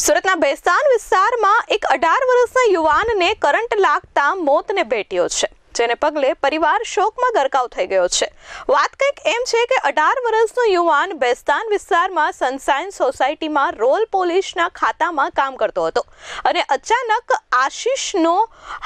સુરતના બેસ્તાન વિસ્તારમાં એક અઢાર વર્ષના યુવાનને કરંટ લાગતા મોતને ભેટ્યો છે, જેને પગલે પરિવાર શોકમાં ગરકાવ થઈ ગયો છે. વાત કંઈક એમ છે કે અઢાર વર્ષનો યુવાન બેસ્તાન વિસ્તારમાં સનસાઇન સોસાયટીમાં રોલ પોલીસના ખાતામાં કામ કરતો હતો અને અચાનક આશીષનો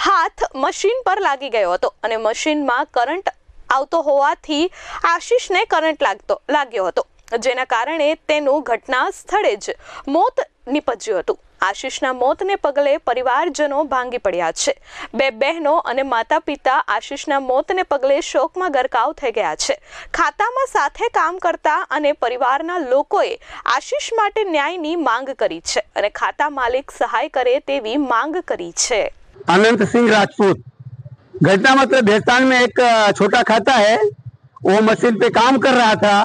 હાથ મશીન પર લાગી ગયો હતો અને મશીનમાં કરંટ આવતો હોવાથી આશીષને કરંટ લાગતો, લાગ્યો હતો, જેના કારણે તેનું ઘટના સ્થળે જ મોત નીપજ્યું હતું આશીષના મોતને પગલે પરિવારજનો ભાંગી પડ્યા છે બે બહેનો અને માતા પિતા આશીષના મોતને પગલે શોકમાં ગરકાવ થઈ ગયા છે ખાતામાં સાથે કામ કરતા અને પરિવારના લોકોએ આશીષ માટે ન્યાયની માંગ કરી છે અને ખાતા માલિક સહાય કરે તેવી માંગ કરી છે अनंत सिंह राजपूत घटना मतलब भेस्तान में एक अ, छोटा खाता है वो मशीन पे काम कर रहा था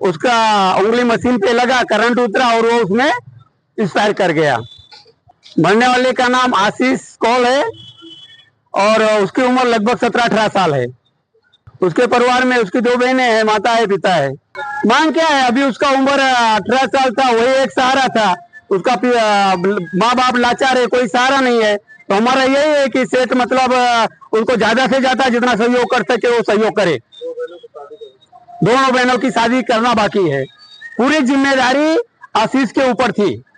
उसका उंगली मशीन पे लगा करंट उतरा और वो उसमें एक्सपायर कर गया। मरने वाले का नाम आशीष कौल है और उसकी उम्र लगभग सत्रह अठारह साल है। उसके परिवार में उसकी दो बहनें हैं, माता है, पिता है। मांग क्या है? अभी उसका उम्र अठारह साल था, वही एक सहारा था। उसका माँ बाप लाचार है, कोई सहारा नहीं है। तो हमारा यही है कि सेठ मतलब उनको ज़्यादा से ज़्यादा जितना सहयोग कर सके, वो सहयोग करे। दोनों बहनों की शादी करना बाकी है। पूरी ज़िम्मेदारी आशीष के ऊपर थी।